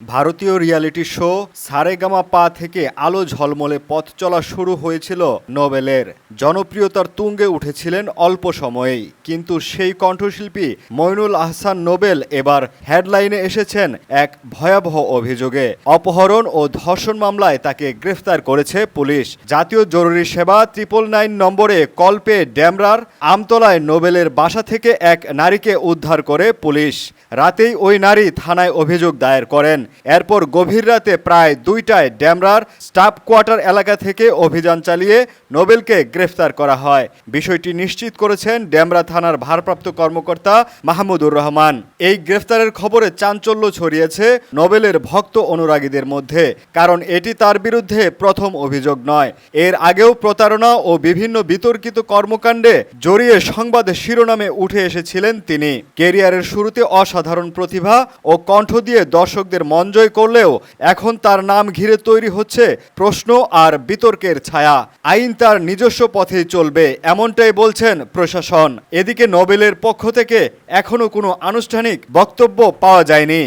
ভারতীয় reality show Saregama পা থেকে আলো ঝলমলে পথ চলা শুরু হয়েছিল নোবেলের। জনপ্রিয়তার তুঙ্গে উঠেছিলেন অল্প সময়েই। কিন্তু সেই কণ্ঠশিল্পী মইনুল আহসান নোবেল এবার হেডলাইনে এসেছেন এক ভয়াবহ অভিযোগে। অপহরণ ও ধর্ষণ মামলায় তাকে গ্রেফতার করেছে পুলিশ। জাতীয় জরুরি সেবা ট্রিপল নাইন নম্বরে কল পেয়ে ড্যামরার আমতলায় নোবেলের বাসা থেকে এক নারীকে উদ্ধার করে পুলিশ। রাতেই ওই নারী থানায় অভিযোগ দায়ের করেন। এরপর গভীর রাতে প্রায় দুইটায় ড্যামরার স্টাফ কোয়ার্টার এলাকা থেকে অভিযান চালিয়ে নোবেলকে গ্রেফতার করা হয়। বিষয়টি নিশ্চিত করেছেন ড্যামরা থানার ভারপ্রাপ্ত কর্মকর্তা মাহমুদুর রহমান। এই গ্রেফতারের খবরে চাঞ্চল্য ছড়িয়েছে নোবেলের ভক্ত অনুরাগীদের মধ্যে, কারণ এটি তার বিরুদ্ধে প্রথম অভিযোগ নয়। এর আগেও প্রতারণা ও বিভিন্ন বিতর্কিত কর্মকাণ্ডে জড়িয়ে সংবাদে শিরোনামে উঠে এসেছিলেন তিনি। কেরিয়ারের শুরুতে অসাধারণ প্রতিভা ও কণ্ঠ দিয়ে দর্শকদের মন জয় করলেও এখন তার নাম ঘিরে তৈরি হচ্ছে প্রশ্ন আর বিতর্কের ছায়া। আইন তার নিজস্ব পথেই চলবে, এমনটাই বলছেন প্রশাসন। এদিকে নোবেলের পক্ষ থেকে এখনও কোনো আনুষ্ঠানিক বক্তব্য পাওয়া যায়নি।